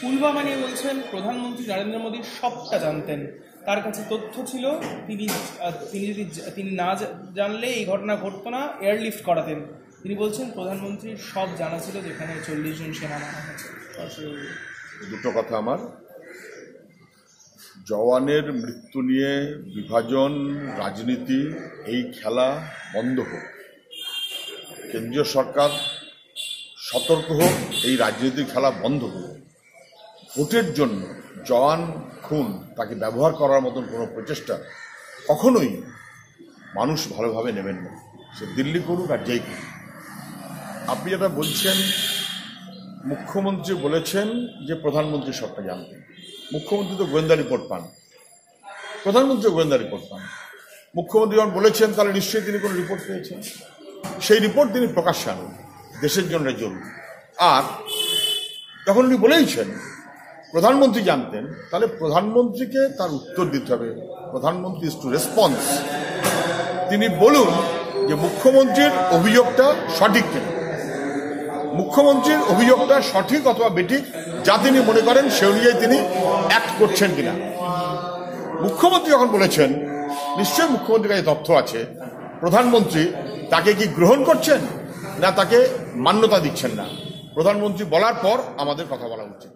পুলবামা নিয়ে বলছেন, প্রধানমন্ত্রী নরেন্দ্র মোদী সবটা জানতেন। তার কাছে তথ্য ছিল, তিনি তিনি যদি তিনি না জানলে এই ঘটনা ঘটতো না, এয়ারলিফট করাতেন। তিনি বলছেন প্রধানমন্ত্রীর সব জানা ছিল যেখানে চল্লিশ জন সেনা মারা হয়েছে দুটো কথা আমার। জওয়ানের মৃত্যু নিয়ে বিভাজন, রাজনীতি, এই খেলা বন্ধ হোক। কেন্দ্রীয় সরকার সতর্ক হোক, এই রাজনীতির খেলা বন্ধ হোক। ভোটের জন্য জওয়ান খুন তাকে ব্যবহার করার মতন কোনো প্রচেষ্টা কখনোই মানুষ ভালোভাবে নেবেন না। সে দিল্লি করুক আর যেই করুক। আপনি যেটা বলছেন, মুখ্যমন্ত্রী বলেছেন যে প্রধানমন্ত্রী সবটা জানতেন মুখ্যমন্ত্রী তো গোয়েন্দা রিপোর্ট পান। প্রধানমন্ত্রী গোয়েন্দা রিপোর্ট পান। মুখ্যমন্ত্রী যখন বলেছেন, তাহলে নিশ্চয়ই তিনি কোনো রিপোর্ট পেয়েছেন। সেই রিপোর্ট তিনি প্রকাশ্যে আনুন দেশের জন্য জরুরি। আর যখন উনি বলেইছেন প্রধানমন্ত্রী জানতেন, তাহলে প্রধানমন্ত্রীকে তার উত্তর দিতে হবে। প্রধানমন্ত্রী টু রেসপন্স তিনি বলুন যে মুখ্যমন্ত্রীর অভিযোগটা সঠিক কিনা। মুখ্যমন্ত্রীর অভিযোগটা সঠিক অথবা বেঠিক যা তিনি মনে করেন, সে অনুযায়ী তিনি অ্যাক্ট করছেন কিনা। মুখ্যমন্ত্রী যখন বলেছেন, নিশ্চয়ই মুখ্যমন্ত্রীর কাছে তথ্য আছে, প্রধানমন্ত্রী তাকে কি গ্রহণ করছেন না তাকে মান্যতা দিচ্ছেন না? প্রধানমন্ত্রী বলার পর আমাদের কথা বলা উচিত।